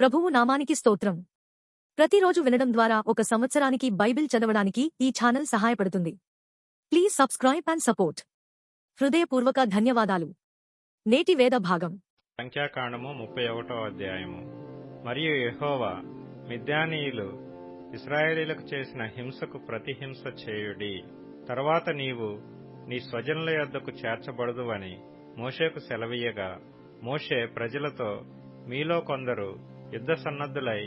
ప్రభువు నామానికి స్తోత్రం. ప్రతిరోజు వినడం ద్వారా ఒక సంవత్సరానికి బైబిల్ చదవడానికి ఈ ఛానల్ సహాయపడుతుంది. Please subscribe and support. హృదయపూర్వక ధన్యవాదాలు. నేటి వేద భాగం. సంఖ్యాకాండము ముప్పై ఒకటో అధ్యాయము. మరియు యహోవా మిద్యానీయులు ఇస్రాయేలీలకు చేసిన హింసకు ప్రతిహింస చేయుడి. తరువాత నీవు నీ స్వజనుల యొద్దకు చేర్చబడదువని మోషేకు సెలవీయగా. మోషే ప్రజలతో మీలో కొందరు యుద్ధ సన్నద్ధులై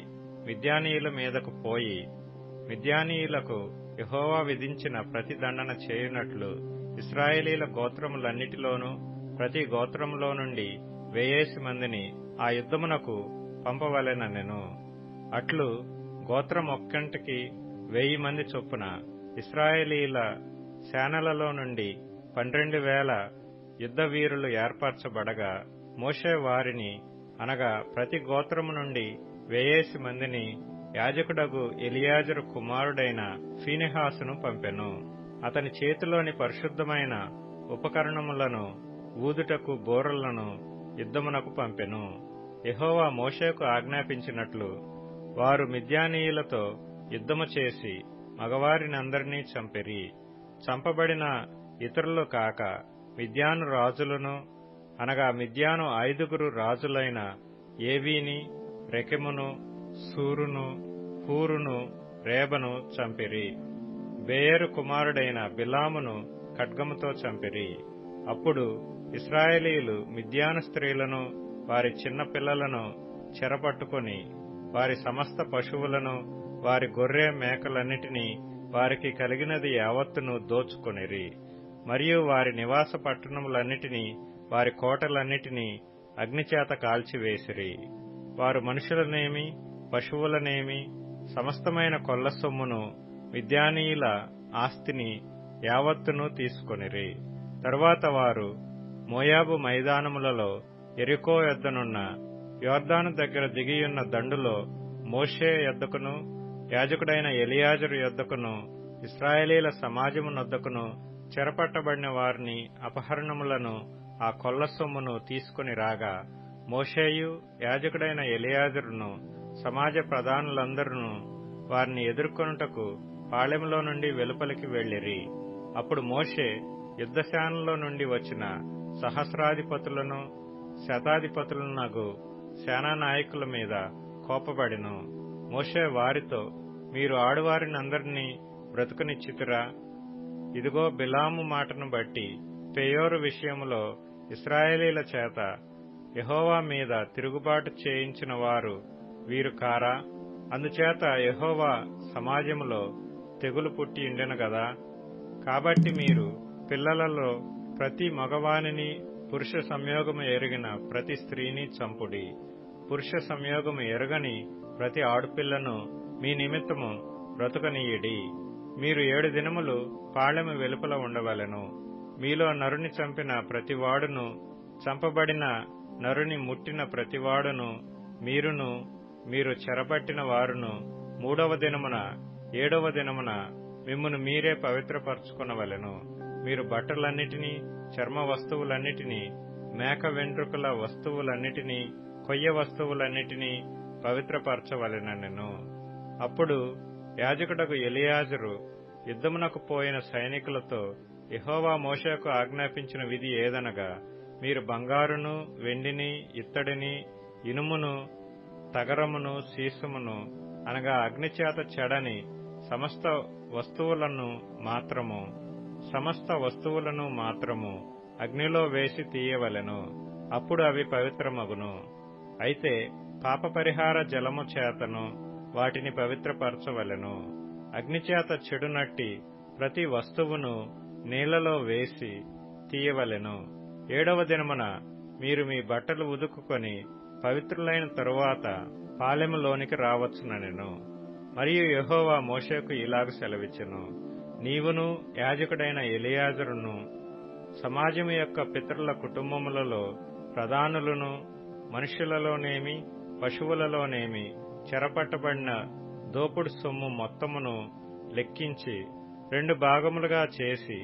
మిద్యానీయుల మీదకు పోయి మిద్యానీయులకు యహోవా విధించిన ప్రతి దండన చేయునట్లు ఇస్రాయేలీల గోత్రములన్నిటిలోనూ ప్రతి గోత్రములో నుండి వేయేసి మందిని ఆ యుద్ధమునకు పంపవలెనెను అట్లు గోత్రమొక్కంటికి వెయ్యి మంది చొప్పున ఇస్రాయేలీల సేనలలో నుండి పన్నెండు వేల యుద్ధ వీరులు ఏర్పరచబడగా మోషే వారిని అనగా ప్రతి గోత్రము నుండి వేయేసి మందిని యాజకుడగు ఎలియాజరు కుమారుడైన ఫీనెహాసును పంపెను. అతని చేతిలోని పరిశుద్ధమైన ఉపకరణములను ఊదుటకు బోరలను యుద్ధమునకు పంపెను. ఎహోవా మోషేకు ఆజ్ఞాపించినట్లు వారు మిద్యానీయులతో యుద్ధము చేసి మగవారినందరినీ చంపిరి. చంపబడిన ఇతరులు కాక మిద్యాను రాజులను అనగా మిద్యాను ఐదుగురు రాజులైన ఏవీని రెకెమును సూరును హూరును రేబను చంపిరి. బేయరు కుమారుడైన బిలామును ఖడ్గముతో చంపిరి. అప్పుడు ఇస్రాయేలీలు మిద్యాను స్త్రీలను వారి చిన్న పిల్లలను చెరపట్టుకుని వారి సమస్త పశువులను వారి గొర్రె మేకలన్నిటినీ వారికి కలిగినది యావత్తును దోచుకొనిరి. మరియు వారి నివాస పట్టణములన్నిటినీ వారి కోటలన్నిటినీ అగ్నిచేత కాల్చివేసిరి. వారు మనుషులనేమి పశువులనేమి సమస్తమైన కొల్ల సొమ్మును విద్యానీయుల ఆస్తిని యావత్తును తీసుకొనిరి. తరువాత వారు మోయాబు మైదానములలో ఎరికో యొద్దనున్న యోర్దాను దగ్గర దిగియున్న దండులో మోషే యొద్దకును యాజకుడైన ఎలియాజరు యొద్దకును ఇస్రాయేలీల సమాజమునొద్దకును చెరపట్టబడిన వారిని అపహరణములను ఆ కొల్ల సొమ్మును తీసుకుని రాగా మోషేయు యాజకుడైన ఎలియాజరును సమాజ ప్రధానులందరూ వారిని ఎదుర్కొనుటకు పాళెంలో నుండి వెలుపలికి వెళ్ళిరి అప్పుడు మోషే యుద్ధశానంలో నుండి వచ్చిన సహస్రాధిపతులను శతాధిపతులనగు సేనానాయకుల మీద కోపబడిను మోషే వారితో మీరు ఆడువారినందరినీ బ్రతుకునిచ్చితురా? ఇదిగో బిలాము మాటను బట్టి పెయోరు విషయములో ఇస్రాయేలీల చేత యహోవా మీద తిరుగుబాటు చేయించిన వారు వీరు కారా? అందుచేత యహోవా సమాజములో తెగులు పుట్టి ఉండెను గదా? కాబట్టి మీరు పిల్లలలో ప్రతి మగవానిని పురుష సంయోగము ఎరిగిన ప్రతి స్త్రీని చంపుడి. పురుష సంయోగము ఎరగని ప్రతి ఆడపిల్లను మీ నిమిత్తము బ్రతుకనీయడి. మీరు ఏడు దినములు పాళెము వెలుపల ఉండవలెను. మీలో నరుని చంపిన ప్రతివాడును చంపబడిన నరుని ముట్టిన ప్రతివాడును మీరును మీరు చెరబట్టిన వారును మూడవ దినమున ఏడవ దినమున మిమ్మును మీరే పవిత్రపరచుకునవలెను. మీరు బట్టలన్నిటినీ చర్మ వస్తువులన్నిటినీ మేక వెంట్రుకల వస్తువులన్నిటినీ కొయ్య వస్తువులన్నిటినీ పవిత్రపరచవలెనెను అప్పుడు యాజకుడకు ఎలియాజరు యుద్ధమునకు పోయిన సైనికులతో యహోవా మోషకు ఆజ్ఞాపించిన విధి ఏదనగా మీరు బంగారును వెండిని ఇత్తడిని ఇనుమును తగరమును సీసమును అనగా అగ్నిచేత చెడని సమస్త వస్తువులను మాత్రము సమస్త వస్తువులను మాత్రము అగ్నిలో వేసి తీయవలెను. అప్పుడు అవి పవిత్రమగును. అయితే పాపపరిహార జలము చేతను వాటిని పవిత్రపరచవలెను. అగ్నిచేత చెడునట్టి ప్రతి వస్తువును నీళ్ళలో వేసి తీయవలెను. ఏడవ దినమున మీరు మీ బట్టలు ఉదుకుకొని పవిత్రులైన తరువాత పాలెములోనికి రావచ్చుననెను. మరియు యహోవా మోషేకు ఇలాగ సెలవిచ్చెను. నీవును యాజకుడైన ఎలియాజరును సమాజము యొక్క పితరుల కుటుంబములలో ప్రధానులను మనుషులలోనేమి పశువులలోనేమి చెరపట్టబడిన దోపుడు సొమ్ము మొత్తమును లెక్కించి రెండు భాగములుగా చేసి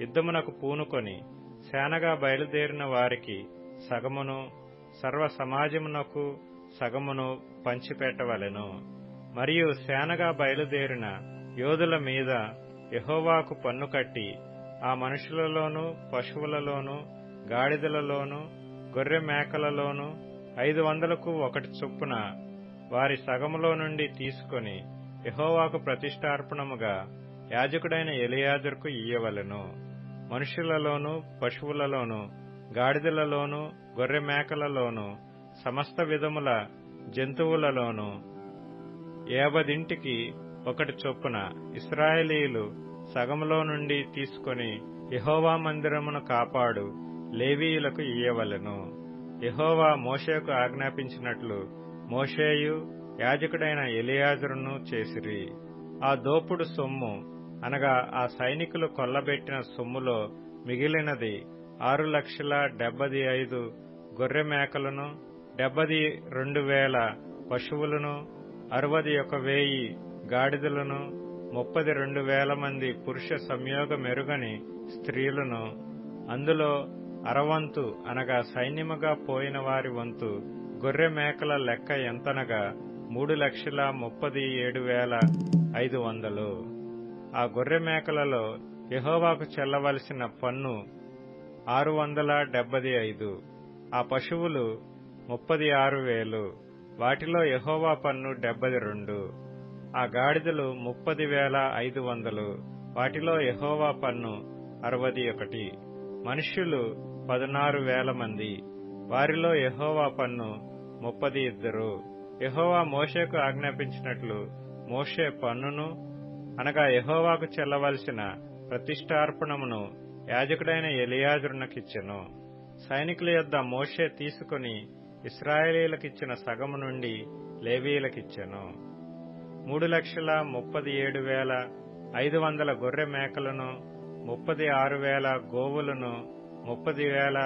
యుద్ధమునకు పూనుకొని సేనగా బయలుదేరిన వారికి సగమును సర్వ సమాజమునకు సగమును పంచిపెట్టవలెను. మరియు సేనగా బయలుదేరిన యోధుల మీద యహోవాకు పన్ను కట్టి ఆ మనుషులలోనూ పశువులలోనూ గాడిదలలోనూ గొర్రె మేకలలోనూ ఐదు వందలకు ఒకటి చొప్పున వారి సగములో నుండి తీసుకొని యహోవాకు ప్రతిష్టార్పణముగా యాజకుడైన ఎలియాదురుకు ఇయ్యవలెను. మనుషులలోనూ పశువులలోనూ గాడిదలలోనూ గొర్రె మేకలలోనూ సమస్త విధముల జంతువులలోనూ ఏబదింటికి ఒకటి చొప్పున ఇస్రాయేలీలు సగములో నుండి తీసుకొని యహోవా మందిరమును కాపాడు లేవీయులకు ఇయ్యవలెను. యహోవా మోషేకు ఆజ్ఞాపించినట్లు మోషేయు యాజకుడైన ఎలియాజరును చేసిరి. ఆ దోపుడు సొమ్ము అనగా ఆ సైనికులు కొల్లబెట్టిన సొమ్ములో మిగిలినది ఆరు లక్షల డెబ్బది ఐదు గొర్రె మేకలను డెబ్బది రెండు వేల పశువులను అరవది ఒక వేయి గాడిదలను ముప్పది రెండు వేల మంది పురుష సంయోగ మెరుగని స్త్రీలను. అందులో అరవంతు అనగా సైన్యముగా పోయిన వారి వంతు గొర్రె మేకల లెక్క ఎంతనగా మూడు లక్షల ముప్పది ఏడు వేల ఐదు వందలు. ఆ గొర్రె మేకలలో యహోవాకు చెల్లవలసిన పన్ను ఆరు వందల డెబ్బది ఐదు. ఆ పశువులు ముప్పది ఆరు వేలు. వాటిలో యహోవా పన్ను డెబ్బది రెండు. ఆ గాడిదలు ముప్పది వేల ఐదు వందలు. వాటిలో యహోవా పన్ను అరవది ఒకటి. మనుష్యులు పదనారు వేల మంది వారిలో యహోవా పన్ను ముప్పది ఇద్దరు. యహోవా మోషేకు ఆజ్ఞాపించినట్లు మోషే పన్నును అనగా యహోవాకు చెల్లవలసిన ప్రతిష్టార్పణమును యాజకుడైన ఎలియాజరునకిచ్చెను సైనికుల యొద్ద మోషే తీసుకుని ఇస్రాయేలీలకిచ్చిన సగము నుండి లేవీలకిచ్చెను మూడు లక్షల ముప్పది ఏడు వేల ఐదు వందల గొర్రె మేకలను ముప్పది ఆరు వేల గోవులను ముప్పది వేల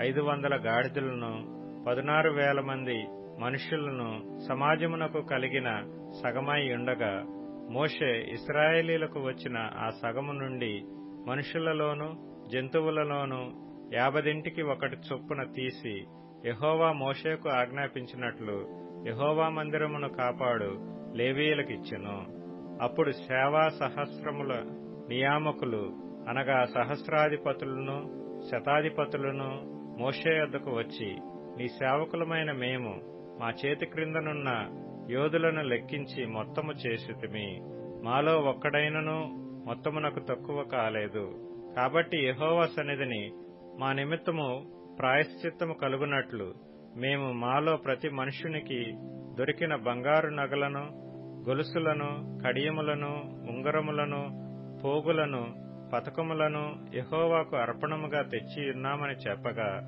ఐదు వందల గాడిదలను పదునారు వేల మంది మనుషులను సమాజమునకు కలిగిన సగమై ఉండగా మోషే ఇస్రాయేలీలకు వచ్చిన ఆ సగము నుండి మనుషులలోనూ జంతువులలోనూ యాభదింటికి ఒకటి చొప్పున తీసి యహోవా మోషేకు ఆజ్ఞాపించినట్లు యహోవా మందిరమును కాపాడు లేవీయులకిచ్చెను అప్పుడు సేవా సహస్రముల నియామకులు అనగా సహస్రాధిపతులను శతాధిపతులను మోషే వద్దకు వచ్చి నీ సేవకులమైన మేము మా చేతి క్రిందనున్న యోధులను లెక్కించి మొత్తము చేసితిమి. మాలో ఒక్కడైనను మొత్తమునకు తక్కువ కాలేదు. కాబట్టి యహోవా సన్నిధిని మా నిమిత్తము ప్రాయశ్చిత్తము కలుగునట్లు మేము మాలో ప్రతి మనుషునికి దొరికిన బంగారు నగలను గొలుసులను కడియములను ఉంగరములను పోగులను పతకములను యహోవాకు అర్పణముగా తెచ్చి ఉన్నామని చెప్పగా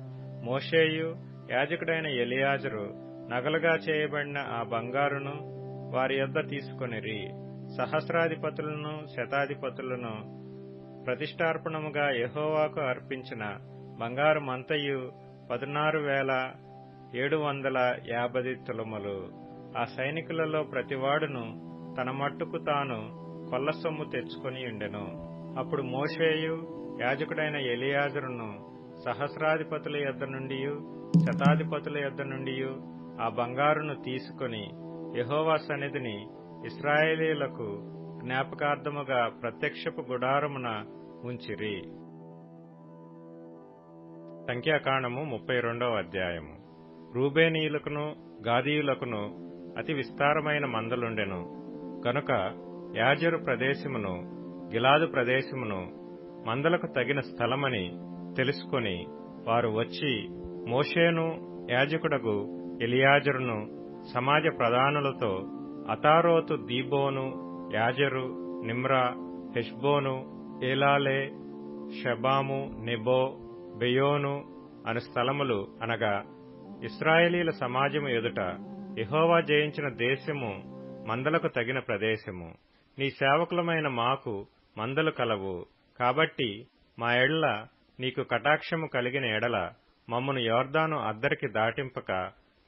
మోషేయు యాజకుడైన ఎలియాజరు నగలుగా చేయబడిన ఆ బంగారును వారి యొద్ద తీసుకొనిరి. సహస్రాధిపతులను శతాధిపతులను ప్రతిష్టార్పణముగా యహోవాకు అర్పించిన బంగారు మంతయు పదనారు వేల ఏడు వందల యాభై తులములు. ఆ సైనికులలో ప్రతివాడును తన మట్టుకు తాను కొల్ల సొమ్ము తెచ్చుకుని ఉండెను. అప్పుడు మోషేయు యాజకుడైన ఎలియాజరును సహస్రాధిపతుల యొద్ద నుండి శతాధిపతుల యొద్ద నుండి ఆ బంగారును తీసుకుని యహోవా సన్నిధిని ఇస్రాయేలీలకు జ్ఞాపకార్థముగా ప్రత్యక్షపు గుడారమున ఉంచిరి. సంఖ్యాకాండము ముప్పై రెండవ అధ్యాయము. రూబేనీయులకును గాదీయులకును అతి విస్తారమైన మందలుండెను. కనుక యాజరు ప్రదేశమును గిలాదు ప్రదేశమును మందలకు తగిన స్థలమని తెలుసుకొని వారు వచ్చి మోషేను యాజకుడగు ఎలియాజరును సమాజ ప్రధానులతో అతారోతు దీబోను యాజరు నిమ్రా హెష్బోను ఏలాలే షబాము నెబో బెయోను అను స్థలములు అనగా ఇస్రాయేలీల సమాజము ఎదుట ఇహోవా జయించిన దేశము మందలకు తగిన ప్రదేశము. నీ సేవకులమైన మాకు మందలు కలవు. కాబట్టి మా ఎళ్ళ నీకు కటాక్షము కలిగిన ఎడల మమ్మను యోర్దాను అద్దరికి దాటింపక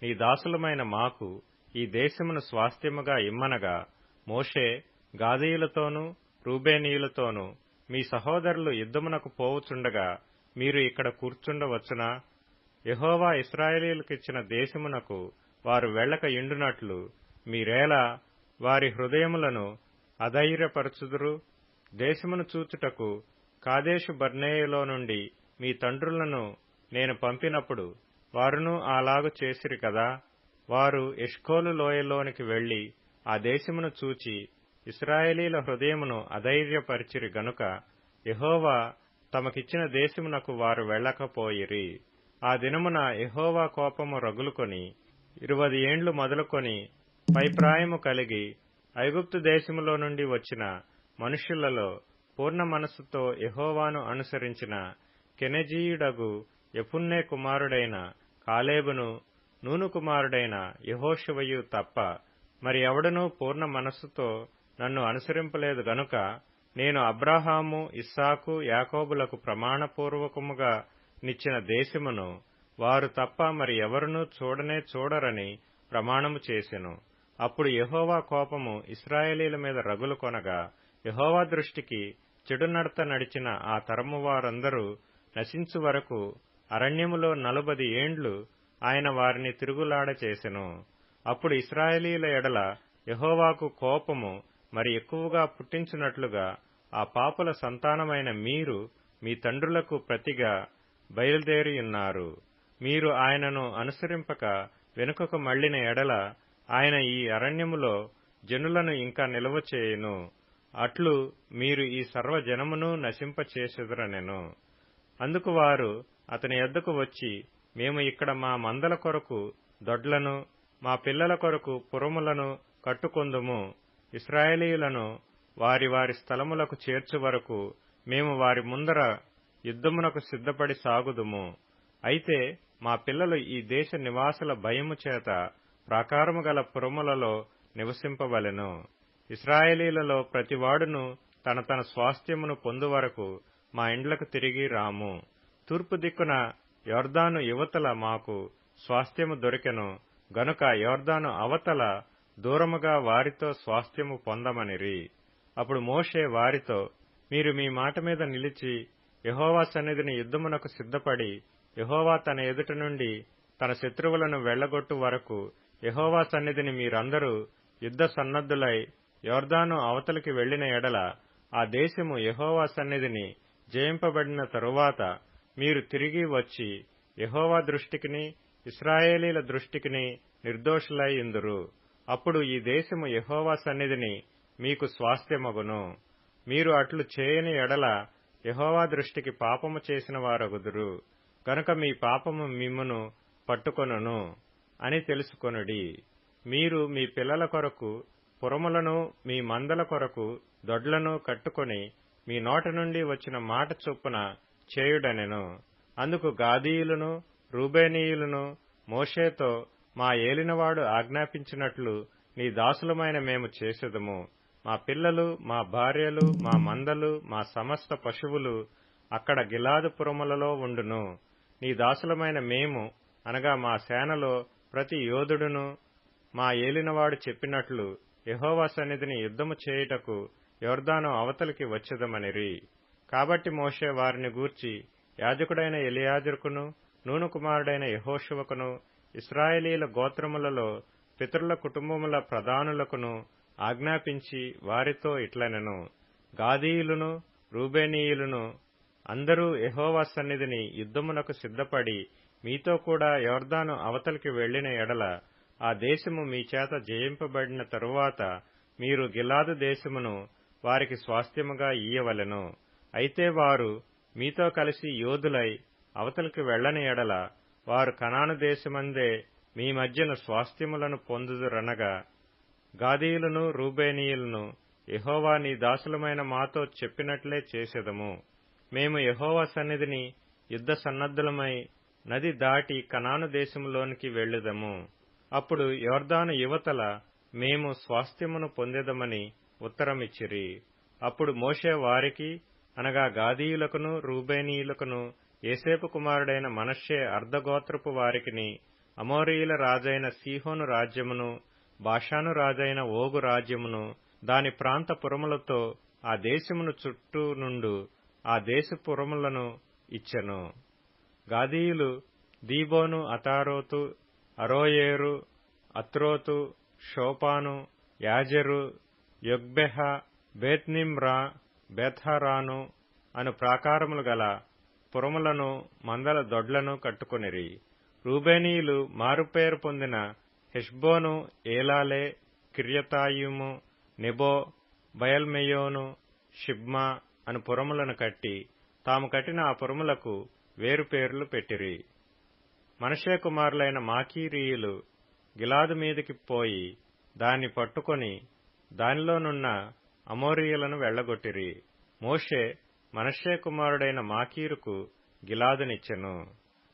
నీ దాసులమైన మాకు ఈ దేశమును స్వాస్థ్యముగా ఇమ్మనగా మోషే గాదీయులతోనూ రూబేనీయులతోనూ మీ సహోదరులు యుద్ధమునకు పోవుచుండగా మీరు ఇక్కడ కూర్చుండవచ్చునా? యహోవా ఇస్రాయేలీలకిచ్చిన దేశమునకు వారు వెళ్ళక ఎండునట్లు మీరేలా వారి హృదయములను అధైర్యపరచుదురు? దేశమును చూచుటకు కాదేశు బర్నేయలో నుండి మీ తండ్రులను నేను పంపినప్పుడు వారును అలాగు చేసిరి కదా. వారు ఎష్కోలు లోయలోనికి వెళ్ళి ఆ దేశమును చూచి ఇస్రాయేలీల హృదయమును అధైర్యపరిచిరి గనుక యహోవా తమకిచ్చిన దేశమునకు వారు వెళ్ళకపోయిరి. ఆ దినమున యహోవా కోపము రగులుకొని ఇరువది ఏండ్లు మొదలుకొని పైప్రాయము కలిగి ఐగుప్తు దేశములో నుండి వచ్చిన మనుష్యులలో పూర్ణ మనస్సుతో యహోవాను అనుసరించిన కెనజీయుడగు ఎపున్నే కుమారుడైన కాలేబును నూను కుమారుడైన యహోశివయు తప్ప మరి ఎవడనూ పూర్ణ మనస్సుతో నన్ను అనుసరింపలేదు గనుక నేను అబ్రహాము ఇస్సాకు యాకోబులకు ప్రమాణపూర్వకముగా నిచ్చిన దేశమును వారు తప్ప మరి ఎవరునూ చూడనే చూడరని ప్రమాణము చేసెను. అప్పుడు యహోవా కోపము ఇస్రాయేలీల మీద రగులు కొనగా యహోవా దృష్టికి చెడు నడత నడిచిన ఆ తరము వారందరూ నశించు వరకు అరణ్యములో నలుబది ఏండ్లు ఆయన వారిని తిరుగులాడ చేసెను. అప్పుడు ఇస్రాయేలీల ఎడల యహోవాకు కోపము మరి ఎక్కువగా పుట్టించున్నట్లుగా ఆ పాపుల సంతానమైన మీరు మీ తండ్రులకు ప్రతిగా బయలుదేరియున్నారు మీరు ఆయనను అనుసరింపక వెనుకకు మళ్ళిన ఎడల ఆయన ఈ అరణ్యములో జనులను ఇంకా నిల్వ చేయును. అట్లు మీరు ఈ సర్వజనమును నశింపచేసెదరనెను. అందుకు వారు అతని ఎద్దకు వచ్చి మేము ఇక్కడ మా మందల కొరకు దొడ్లను మా పిల్లల కొరకు పురములను కట్టుకొందుము. ఇస్రాయేలీయులను వారి వారి స్థలములకు చేర్చు వరకు మేము వారి ముందర యుద్ధమునకు సిద్ధపడి సాగుదుము. అయితే మా పిల్లలు ఈ దేశ నివాసుల భయము చేత ప్రాకారము గల పురములలో నివసింపవలెను. ఇస్రాయేలీలలో ప్రతివాడును తన తన స్వాస్థ్యమును పొందువరకు మా ఇండ్లకు తిరిగి రాము. తూర్పు దిక్కున యోర్దాను యువతల మాకు స్వాస్థ్యము దొరికెను గనుక యోర్దాను అవతల దూరముగా వారితో స్వాస్థ్యము పొందమనిరి. అప్పుడు మోషే వారితో మీరు మీ మాట మీద నిలిచి యహోవా సన్నిధిని యుద్ధమునకు సిద్ధపడి యహోవా తన ఎదుట నుండి తన శత్రువులను వెళ్ళగొట్టు వరకు యహోవా సన్నిధిని మీరందరూ యుద్ధ సన్నద్ధులై యోర్దాను అవతలికి వెళ్ళిన ఎడల ఆ దేశము యహోవా సన్నిధిని జయింపబడిన తరువాత మీరు తిరిగి వచ్చి యహోవా దృష్టికిని ఇస్రాయేలీల దృష్టికిని నిర్దోషులై ఇందురు అప్పుడు ఈ దేశము యహోవా సన్నిధిని మీకు స్వాస్థ్యమగును. మీరు అట్లు చేయని ఎడల యహోవా దృష్టికి పాపము చేసిన వారగుదురు. కనుక మీ పాపము మిమ్మును పట్టుకొనును అని తెలుసుకొనుడి. మీరు మీ పిల్లల కొరకు పురములను మీ మందల కొరకు దొడ్లను కట్టుకొని మీ నోట నుండి వచ్చిన మాట చొప్పున చేయుడనెను. అందుకు గాదీయులను రూబేనీయులను మోషేతో మా ఏలినవాడు ఆజ్ఞాపించినట్లు నీ దాసులమైన మేము చేసేదము. మా పిల్లలు మా భార్యలు మా మందలు మా సమస్త పశువులు అక్కడ గిలాదు పురములలో ఉండును. నీ దాసులమైన మేము అనగా మా సేనలో ప్రతి యోధుడును మా ఏలినవాడు చెప్పినట్లు యహోవా సన్నిధిని యుద్ధము చేయుటకు యోర్దాను అవతలికి వచ్చేదమనిరి. కాబట్టి మోషే వారిని గూర్చి యాజకుడైన ఎలియాజరుకును నూను కుమారుడైన యహోశువకును ఇస్రాయేలీల గోత్రములలో పితరుల కుటుంబముల ప్రధానులకును ఆజ్ఞాపించి వారితో ఇట్లనెను. గాదీయులను రూబేనీయులను అందరూ ఎహోవా సన్నిధిని యుద్ధమునకు సిద్ధపడి మీతో కూడా యోర్దాను అవతలికి వెళ్ళిన ఎడల ఆ దేశము మీ చేత జయింపబడిన తరువాత మీరు గిలాదు దేశమును వారికి స్వాస్థ్యముగా ఇయ్యవలెను. అయితే వారు మీతో కలిసి యోధులై అవతలికి వెళ్ళని ఎడల వారు కనాను దేశమందే మీ మధ్యన స్వాస్థ్యములను పొందుదురనగా గాదీయులను రూబేనీయులను యహోవా నీ దాసులమైన మాతో చెప్పినట్లే చేసేదము. మేము యహోవా సన్నిధిని యుద్ధ సన్నద్ధులమై నది దాటి కనాను దేశంలోనికి వెళ్ళుదము. అప్పుడు యోర్దాను యువతల మేము స్వాస్థ్యమును పొందేదమని ఉత్తరమిచ్చిరి. అప్పుడు మోషే వారికి అనగా గాదీయులకును రూబేనీయులకును ఏసేపు కుమారుడైన మనష్షే అర్ధగోత్రపు వారికిని అమోరీయుల రాజైన సీహోను రాజ్యమును బాషాను రాజైన ఓగు రాజ్యమును దాని ప్రాంత పురములతో ఆ దేశమును చుట్టూ నుండు ఆ దేశ పురములను ఇచ్చెను. గాదీయులు దీబోను అతారోతు అరోయేరు అత్రోతు షోపాను యాజెరు యొగ్బెహ బేత్నిమ్రా బేథారాను అను ప్రాకారములు గల పురములను మందల దొడ్లను కట్టుకొనిరి. రూబేనీయులు మారుపేరు పొందిన హెష్బోను ఏలాలే కిర్యతాయుము నెబో బయల్మెయోను షిబ్మా అను పురములను కట్టి తాము కట్టిన ఆ పురములకు వేరు పేర్లు పెట్టిరి. మనషే కుమారులైన మాకీరీయులు గిలాదు మీదికి పోయి దాన్ని పట్టుకొని దానిలోనున్న అమోరియులను వెళ్ళగొట్టిరి మోషే మనషే కుమారుడైన మాకీరుకు గిలాదునిచ్చెను.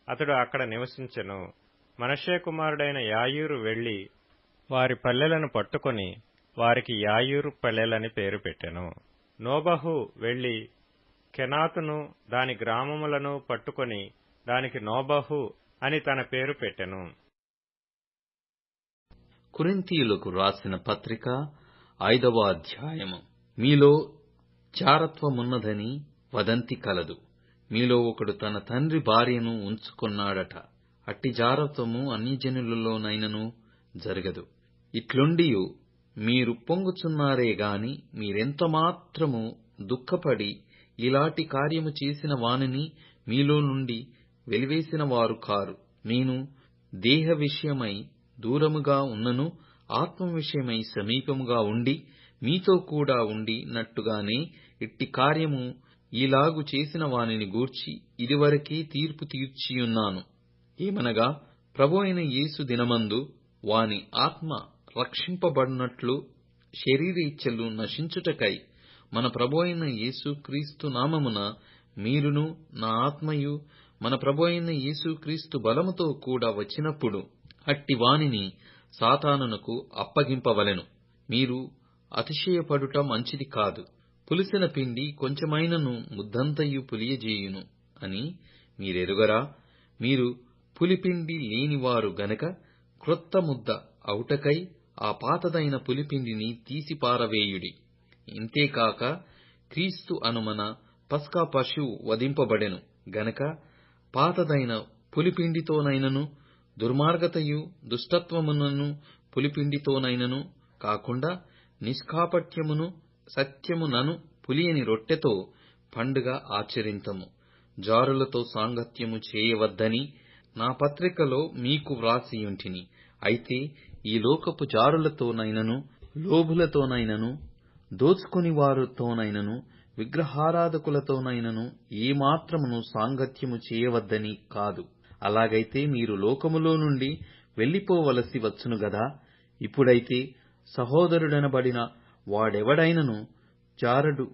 అతడు అక్కడ నివసించెను. మనషే కుమారుడైన యాయూరు వెళ్ళి వారి పల్లెలను పట్టుకొని వారికి యాయూరు పల్లెలని పేరు పెట్టెను. నోబహు వెళ్ళి కెనాతును దాని గ్రామములను పట్టుకొని దానికి నోబహు అని తన పేరు పెట్టెను. కురింతీయులకు రాసిన పత్రిక ఐదవ అధ్యాయము. మీలో జారత్వమున్నదని వదంతి కలదు. మీలో ఒకడు తన తండ్రి భార్యను ఉంచుకున్నాడట. అట్టి జారత్వము అన్యజనులలోనైనను జరగదు. ఇట్లుండియు మీరు పొంగుచున్నారే గాని మీరెంత మాత్రము దుఃఖపడి ఇలాంటి కార్యము చేసిన వానిని మీలో నుండి వెలివేసిన వారు కారు. నేను దేహ విషయమై దూరముగా ఉన్నను ఆత్మ విషయమై సమీపముగా ఉండి మీతో కూడా ఉండి నట్టుగానే ఇట్టి కార్యము ఈలాగు చేసిన వానిని గూర్చి ఇదివరకే తీర్పు తీర్చియున్నాను. ఏమనగా ప్రభు అయిన యేసు దినమందు వాని ఆత్మ రక్షింపబడినట్లు శరీర ఇచ్చలు నశించుటకై మన ప్రభు అయిన యేసు క్రీస్తు నామమున మీరును నా ఆత్మయు మన ప్రభు అయిన యేసు క్రీస్తు బలముతో కూడా వచ్చినప్పుడు అట్టి వానిని సాతానునకు అప్పగింపవలెను. మీరు అతిశయపడుట మంచిది కాదు. పులిసిన పిండి కొంచెమైనను ముద్దంతయు పులియజేయును అని మీరెరుగరా? మీరు పులిపిండి లేనివారు గనక క్రొత్త ముద్ద అవుటకై ఆ పాతదైన పులిపిండిని తీసిపారవేయుడి ఇంతేకాక క్రీస్తు అనుమన పస్కా పశువు వధింపబడెను. గనక పాతదైన పులిపిండితోనైనను దుర్మార్గతయు దుష్టత్వమునను పులిపిండితోనైనను కాకుండా నిష్కాపట్యమును సత్యమునను పులియని రొట్టెతో పండుగ ఆచరింతము. జారులతో సాంగత్యము చేయవద్దని నా పత్రికలో మీకు వ్రాసియుంటిని. అయితే ఈ లోకపు జారులతోనైనను లోభులతోనైనను దోచుకుని వారితోనైనను విగ్రహారాధకులతోనైనను ఏమాత్రమును సాంగత్యము చేయవద్దని కాదు. అలాగైతే మీరు లోకములో నుండి వెళ్ళిపోవలసి వచ్చును గదా? ఇప్పుడైతే సహోదరుడనబడిన వాడెవడైనను జారడు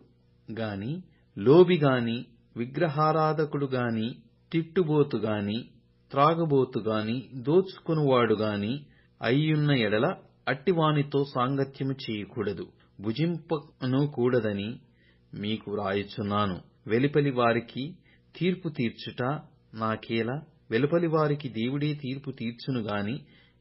గాని లోబి గాని విగ్రహారాధకుడు గాని తిట్టుబోతు గాని త్రాగుబోతు గాని దోచుకునివాడు గాని అయ్యున్న ఎడల అట్టివానితో సాంగత్యము చేయకూడదు. భుజింపను కూడదని మీకు వ్రాయుచున్నాను. వెలుపలి వారికి తీర్పు తీర్చుట నాకేలా? వెలుపలి వారికి దేవుడే తీర్పు తీర్చును గాని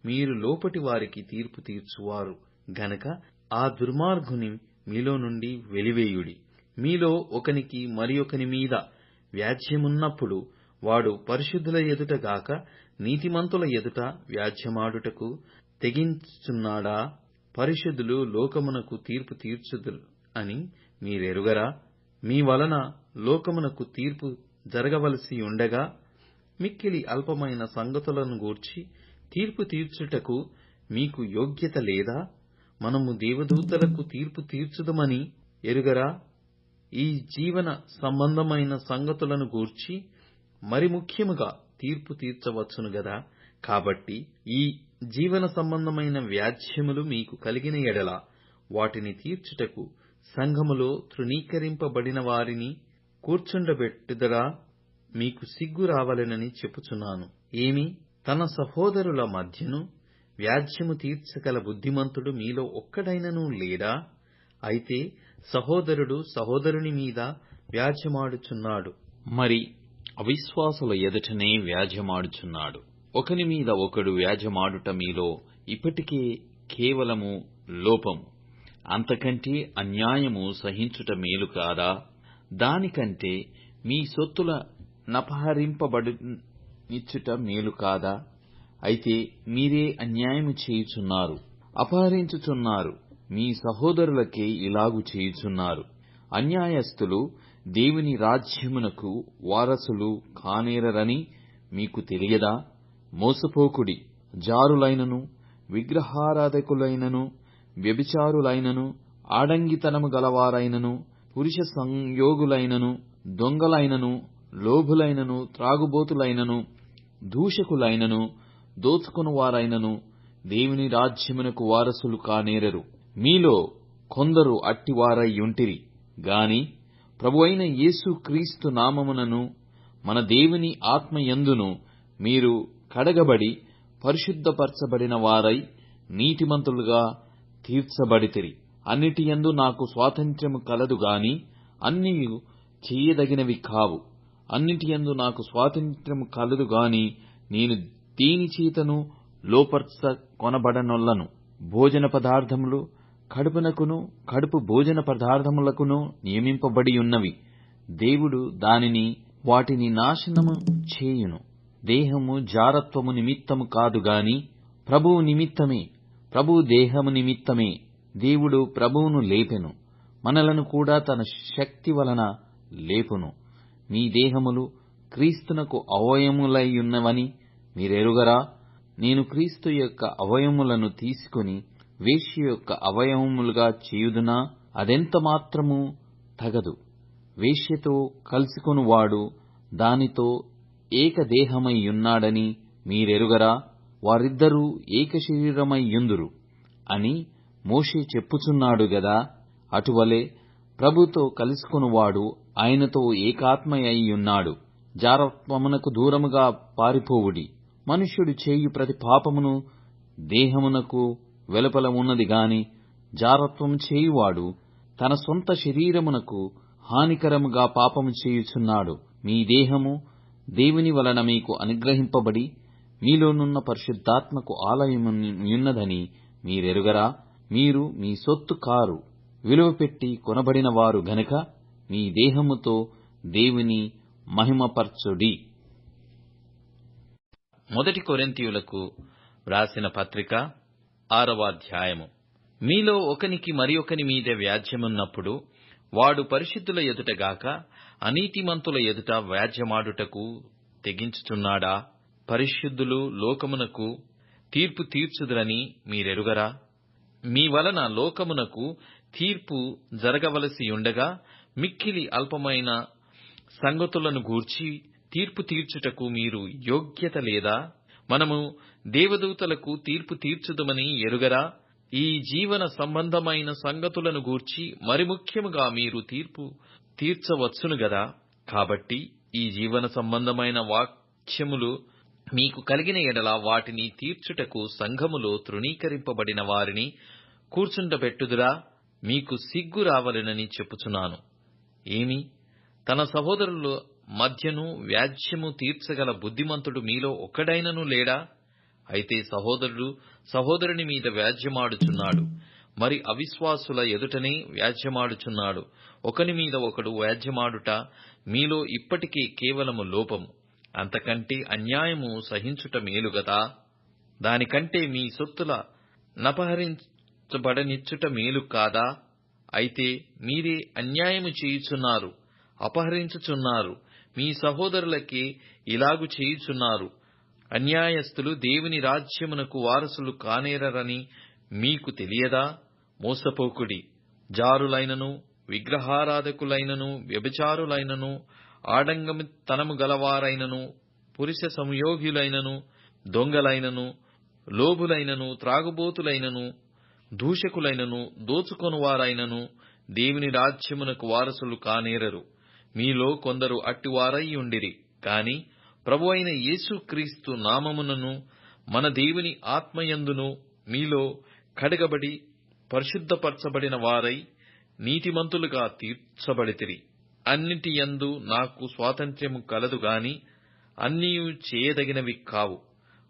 మీరు లోపటి వారికి తీర్పు తీర్చువారు గనక ఆ దుర్మార్గుని మీలో నుండి వెలివేయుడి. మీలో ఒకనికి మరి ఒకని మీద వ్యాజ్యమున్నప్పుడు వాడు పరిశుద్ధుల ఎదుట గాక నీతిమంతుల ఎదుట వ్యాజ్యమాడుటకు తెగించుచున్నాడా? పరిశుద్ధులు లోకమునకు తీర్పు తీర్చుదురు అని మీరెరుగరా? మీ వలన లోకమునకు తీర్పు జరగవలసి ఉండగా మిక్కిలి అల్పమైన సంగతులను గూర్చి తీర్పు తీర్చుటకు మీకు యోగ్యత లేదా? మనము దేవదూతలకు తీర్పు తీర్చుదమని ఎరుగరా? ఈ జీవన సంబంధమైన సంగతులను గూర్చి మరి ముఖ్యముగా తీర్పు తీర్చవచ్చును గదా? కాబట్టి ఈ జీవన సంబంధమైన వ్యాజ్యములు మీకు కలిగిన ఎడల వాటిని తీర్చుటకు సంఘములో తృణీకరింపబడిన వారిని కూర్చుండబెట్టుదరా? మీకు సిగ్గు రావలెనని చెప్పుచున్నాను. ఏమి? తన సహోదరుల మధ్యను వ్యాజ్యము తీర్చగల బుద్ధిమంతుడు మీలో ఒక్కడైనను లేడా? అయితే సహోదరుడు సహోదరుని మీద వ్యాజ్యమాడుచున్నాడు. మరి అవిశ్వాసుల ఎదుటనే వ్యాజ్యమాడుచున్నాడు. ఒకని మీద ఒకడు వ్యాజ్యమాడుట మీలో ఇప్పటికే కేవలము లోపము అంతకంటే అన్యాయము సహించుట మేలు కాదా? దానికంటే మీ సొత్తుల నపహరింపబడినిచ్చుట మేలు కాదా? అయితే మీరే అన్యాయము చేయుచున్నారు అపహరించుచున్నారు. మీ సహోదరులకే ఇలాగు చేయుచున్నారు. అన్యాయస్థులు దేవుని రాజ్యమునకు వారసులు కానేరరని మీకు తెలియదా? మోసపోకుడి జారులైనను విగ్రహారాధకులైనను వ్యభిచారులైనను ఆడంగితనము గలవారైనను పురుష సంయోగులైనను దొంగలైనను లోభులైనను త్రాగుబోతులైనను దూషకులైనను దోచుకొనువారైనను దేవుని రాజ్యమునకు వారసులు కానేరరు. మీలో కొందరు అట్టివారయ్యుంటిరి గాని ప్రభువైన యేసు క్రీస్తు నామమునను మన దేవుని ఆత్మయందును మీరు కడగబడి పరిశుద్ధపరచబడిన వారై నీతిమంతులుగా తీర్చబడితిరి. అన్నిటియందు నాకు స్వాతంత్ర్యము కలదు గాని అన్నీ చేయదగినవి కావు. అన్నిటియందు నాకు స్వాతంత్ర్యము కలదు గాని నేను దేని చేతను లోపర్చ కొనబడనొల్లను. భోజన పదార్థములు కడుపునకును కడుపు భోజన పదార్థములకును నియమింపబడి ఉన్నవి. దేవుడు దానిని వాటిని నాశనము చేయును. దేహము జారత్వము నిమిత్తము కాదు గాని ప్రభువు నిమిత్తమే ప్రభువు దేహము నిమిత్తమే దేవుడు ప్రభువును లేపెను. మనలను కూడా తన శక్తి వలన లేపును. మీ దేహములు క్రీస్తునకు అవయములైయున్నవని మీరెరుగరా? నేను క్రీస్తు యొక్క అవయములను తీసుకుని వేశ్య యొక్క అవయవములుగా చేయుదునా? అదెంత మాత్రము తగదు. వేశ్యతో కలుసుకొనువాడు దానితో ఏకదేహమైయున్నాడని మీరెరుగరా? వారిద్దరూ ఏక శరీరమైయుందురు అని మోషే చెప్పుచున్నాడు గదా? అటువలే ప్రభుతో కలుసుకొనువాడు ఆయనతో ఏకాత్మయ్యున్నాడు జారత్వమునకు దూరముగా పారిపోవుడి. మనుష్యుడు చేయు ప్రతి పాపమును దేహమునకు వెలుపల ఉన్నది గాని జారత్వం చేయువాడు తన సొంత శరీరమునకు హానికరముగా పాపము చేయుచున్నాడు. మీ దేహము దేవుని వలన మీకు అనుగ్రహింపబడి మీలోనున్న పరిశుద్ధాత్మకు ఆలయమున్నదని మీరెరుగరా? మీరు మీ సొత్తు కారు విలువ పెట్టి కొనబడిన వారు గనుక మీ దేహముతో దేవుని మహిమపర్చుడి. మొదటి కొరింథీయులకు వ్రాసిన పత్రిక ఆరవ అధ్యాయము. మీలో ఒకనికి మరి ఒకని మీద వ్యాజ్యమున్నప్పుడు వాడు పరిశుద్ధుల ఎదుటగాక అనీతిమంతుల ఎదుట వ్యాజ్యమాడుటకు తెగించుచున్నాడా? పరిశుద్ధులు లోకమునకు తీర్పు తీర్చుదురని మీరెరుగరా? మీ వలన లోకమునకు తీర్పు జరగవలసి ఉండగా మిక్కిలి అల్పమైన సంగతులను గూర్చి తీర్పు తీర్చుటకు మీరు యోగ్యత లేదా? మనము దేవదూతలకు తీర్పు తీర్చుదమని ఎరుగరా? ఈ జీవన సంబంధమైన సంగతులను గూర్చి మరి ముఖ్యముగా మీరు తీర్పు తీర్చవచ్చును గదా? కాబట్టి ఈ జీవన సంబంధమైన వాక్యములు మీకు కలిగిన ఎడల వాటిని తీర్చుటకు సంఘములో తృణీకరింపబడిన వారిని కూర్చుండబెట్టుదురా? మీకు సిగ్గు రావలెనని చెప్పుచున్నాను. ఏమి? తన సహోదరుల మధ్యను వ్యాజ్యము తీర్చగల బుద్ధిమంతుడు మీలో ఒక్కడైనను లేడా? అయితే సహోదరుడు సహోదరుని మీద వ్యాజ్యమాడుచున్నాడు. మరి అవిశ్వాసుల ఎదుటనే వ్యాజ్యమాడుచున్నాడు. ఒకని మీద ఒకడు వ్యాజ్యమాడుట మీలో ఇప్పటికే కేవలము లోపము. అంతకంటే అన్యాయము సహించుట మేలు గదా? దానికంటే మీ సొత్తుల నపహరించబడనిచ్చుట మేలు కాదా? అయితే మీరే అన్యాయము చేయుచున్నారు అపహరించుచున్నారు. మీ సహోదరులకే ఇలాగు చేయుచున్నారు. అన్యాయస్థులు దేవుని రాజ్యమునకు వారసులు కానేరరని మీకు తెలియదా? మోసపోకుడి జారులైనను విగ్రహారాధకులైనను వ్యభిచారులైనను ఆడంగమితనము గలవారైనను పురుష సంయోగులైనను దొంగలైనను లోబులైనను త్రాగుబోతులైనను దూషకులైనను దోచుకొనువారైనను దేవుని రాజ్యమునకు వారసులు కానేరరు. మీలో కొందరు అట్టివారై ఉండిరి. కాని ప్రభు అయిన యేసుక్రీస్తు నామమునను మన దేవుని ఆత్మయందును మీలో కడగబడి పరిశుద్ధపరచబడిన వారై నీతిమంతులుగా తీర్చబడితిరి. అన్నిటి యందు నాకు స్వాతంత్ర్యము కలదు గాని అన్నీ చేయదగినవి కావు.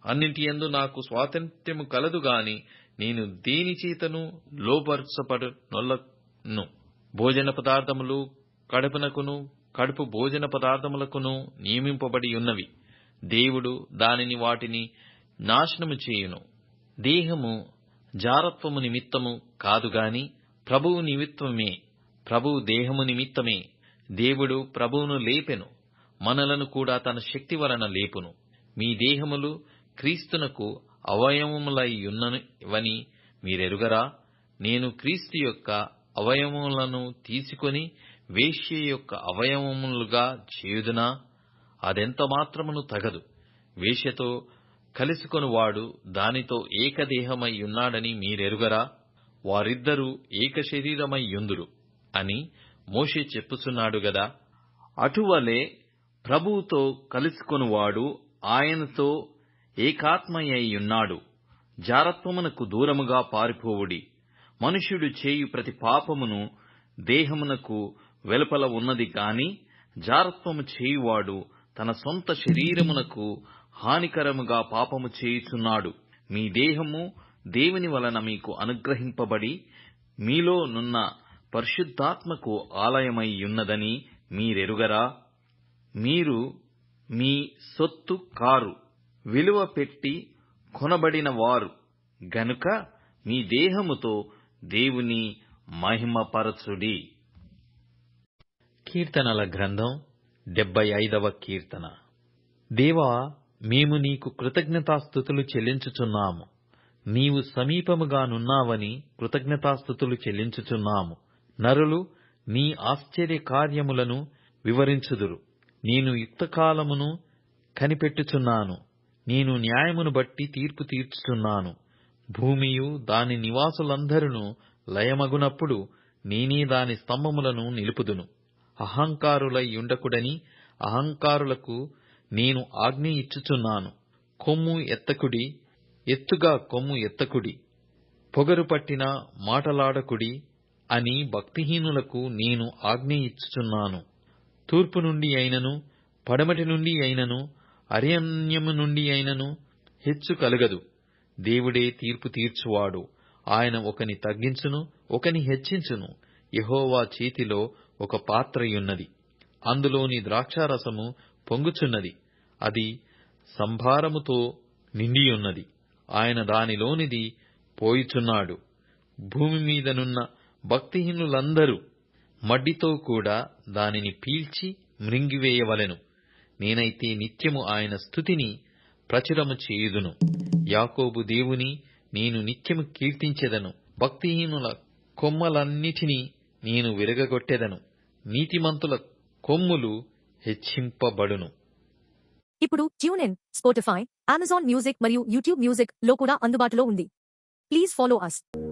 అన్నిటి యందు నాకు స్వాతంత్ర్యము కలదు గాని నేను దేని చేతను లోపరచబడునొల్లను. భోజన పదార్థములు కడుపునకును కడుపు భోజన పదార్థములకును నియమింపబడి ఉన్నవి దేవుడు దానిని వాటిని నాశనము చేయును. దేహము జారత్వము నిమిత్తము కాదుగాని ప్రభువు నిమిత్తమే ప్రభువు దేహము నిమిత్తమే. దేవుడు ప్రభువును లేపెను మనలను కూడా తన శక్తి వలన లేపును. మీ దేహములు క్రీస్తునకు అవయవములయ్యున్నవని మీరెరుగరా? నేను క్రీస్తు యొక్క అవయవములను తీసుకొని వేశ్య యొక్క అవయవములుగా చేయుదునా? అదెంత మాత్రమును తగదు. వేశ్యతో కలుసుకొనువాడు దానితో ఏకదేహమై ఉన్నాడని మీరెరుగరా? వారిద్దరూ ఏక శరీరమయ్యుందురు అని మోషే చెప్పుచున్నాడు గదా. అటువలే ప్రభువుతో కలుసుకొనివాడు ఆయనతో ఏకాత్మయ్యున్నాడు. జారత్వమునకు దూరముగా పారిపోవుడి. మనుష్యుడు చేయు ప్రతి పాపమును దేహమునకు వెలుపల ఉన్నది గాని జారత్వము చేయువాడు తన సొంత శరీరమునకు హానికరముగా పాపము చేయుచున్నాడు. మీ దేహము దేవుని వలన మీకు అనుగ్రహింపబడి మీలో నున్న పరిశుద్ధాత్మకు ఆలయమై ఉన్నదని మీరెరుగరా? మీరు మీ సొత్తు కారు. విలువ పెట్టి కొనబడిన వారు గనుక మీ దేహముతో దేవుని మహిమపరచుడి. కీర్తనల గ్రంథం డెబ్బై ఐదవ కీర్తన. దేవా మేము నీకు కృతజ్ఞతాస్థుతులు చెల్లించుచున్నాము. నీవు సమీపముగానున్నావని కృతజ్ఞతాస్థుతులు చెల్లించుచున్నాము. నరులు నీ ఆశ్చర్య కార్యములను వివరించుదురు. నేను యుక్తకాలమును కనిపెట్టుచున్నాను. నేను న్యాయమును బట్టి తీర్పు తీర్చుచున్నాను. భూమియు దాని నివాసులందరును లయమగునప్పుడు నేనే దాని స్తంభములను నిలుపుదును. అహంకారులై ఉండకుడని అహంకారులకు నేను ఆజ్ఞ ఇచ్చుచున్నాను. కొమ్ము ఎత్తకుడి ఎత్తుగా కొమ్ము ఎత్తకుడి పొగరు పట్టిన మాటలాడకుడి అని భక్తిహీనులకు నేను ఆజ్ఞ ఇచ్చుచున్నాను. తూర్పు నుండి అయినను పడమటి నుండి అయినను అరణ్యము నుండి అయినను హెచ్చు కలగదు. దేవుడే తీర్పు తీర్చువాడు. ఆయన ఒకని తగ్గించును ఒకని హెచ్చించును. యహోవా చేతిలో ఒక పాత్రయున్నది. అందులోని ద్రాక్షారసము పొంగుచున్నది. అది సంభారముతో నిండియున్నది. ఆయన దానిలోనిది పోయిచున్నాడు. భూమి మీదనున్న భక్తిహీనులందరూ మడ్డితో కూడా దానిని పీల్చి మృంగివేయవలెను. నేనైతే నిత్యము ఆయన స్థుతిని ప్రచురము చేయుదును. యాకోబు దేవుని నేను నిత్యము కీర్తించెదను. భక్తిహీనుల కొమ్మలన్నిటినీ నేను విరగగొట్టెదను. నీతిమంతుల కొమ్ములు హెచ్చింపబడును. ఇప్పుడు ట్యూన్ స్పోటిఫై అమెజాన్ మ్యూజిక్ మరియు యూట్యూబ్ మ్యూజిక్లో కూడా అందుబాటులో ఉంది. Please follow us.